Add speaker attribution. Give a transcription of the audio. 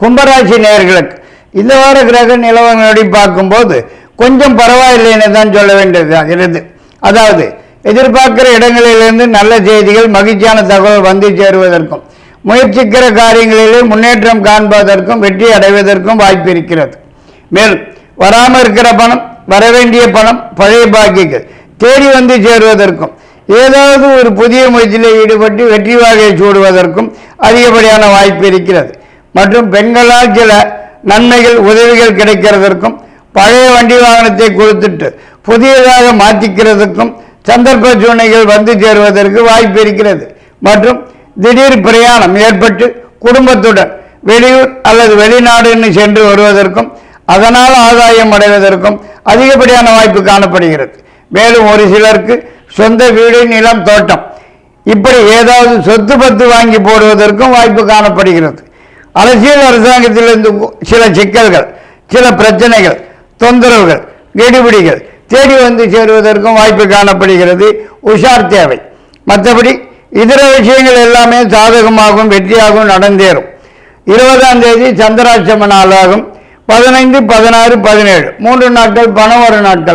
Speaker 1: கும்பராசி நேர்களுக்கு இந்த வார கிரக நிலவரப்படி பார்க்கும்போது கொஞ்சம் பரவாயில்லைன்னு தான் சொல்ல வேண்டியது அதாவது எதிர்பார்க்கிற இடங்களிலிருந்து நல்ல செய்திகள் மகிழ்ச்சியான தகவல் வந்து சேருவதற்கும் முயற்சிக்கிற காரியங்களிலே முன்னேற்றம் காண்பதற்கும் வெற்றி அடைவதற்கும் வாய்ப்பு இருக்கிறது. மேலும் வராமல் இருக்கிற பணம் வரவேண்டிய பணம் பழைய பாக்கிகள் தேடி வந்து சேருவதற்கும் ஏதாவது ஒரு புதிய முயற்சியில் ஈடுபட்டு வெற்றி வாகையை சூடுவதற்கும் அதிகப்படியான வாய்ப்பு இருக்கிறது. மற்றும் பெண்களால் சில நன்மைகள் உதவிகள் கிடைக்கிறதற்கும் பழைய வண்டி வாகனத்தை கொடுத்துட்டு புதியதாக மாற்றிக்கிறதுக்கும் சந்தர்ப்ப சூழ்நிலைகள் வந்து சேருவதற்கு வாய்ப்பு இருக்கிறது. மற்றும் திடீர் பிரயாணம் ஏற்பட்டு குடும்பத்துடன் வெளியூர் அல்லது வெளிநாடுன்னு சென்று வருவதற்கும் அதனால் ஆதாயம் அடைவதற்கும் அதிகப்படியான வாய்ப்பு காணப்படுகிறது. மேலும் ஒரு சிலருக்கு சொந்த வீடு நிலம் தோட்டம் இப்படி ஏதாவது சொத்து பத்து வாங்கி போடுவதற்கும் வாய்ப்பு காணப்படுகிறது. அரசியல் அரசாங்கத்திலிருந்து சில சிக்கல்கள் சில பிரச்சனைகள் தொந்தரவுகள் கெடுபிடிகள் தேடி வந்து சேருவதற்கும் வாய்ப்பு காணப்படுகிறது. உஷார் தேவை. மற்றபடி இதர விஷயங்கள் எல்லாமே சாதகமாகவும் வெற்றியாகவும் நடந்தேறும். இருபதாம் தேதி சந்திராட்சம நாளாகும். பதினைந்து பதினாறு பதினேழு. மூன்று நாட்கள் பணம் ஒரு நாட்கள்.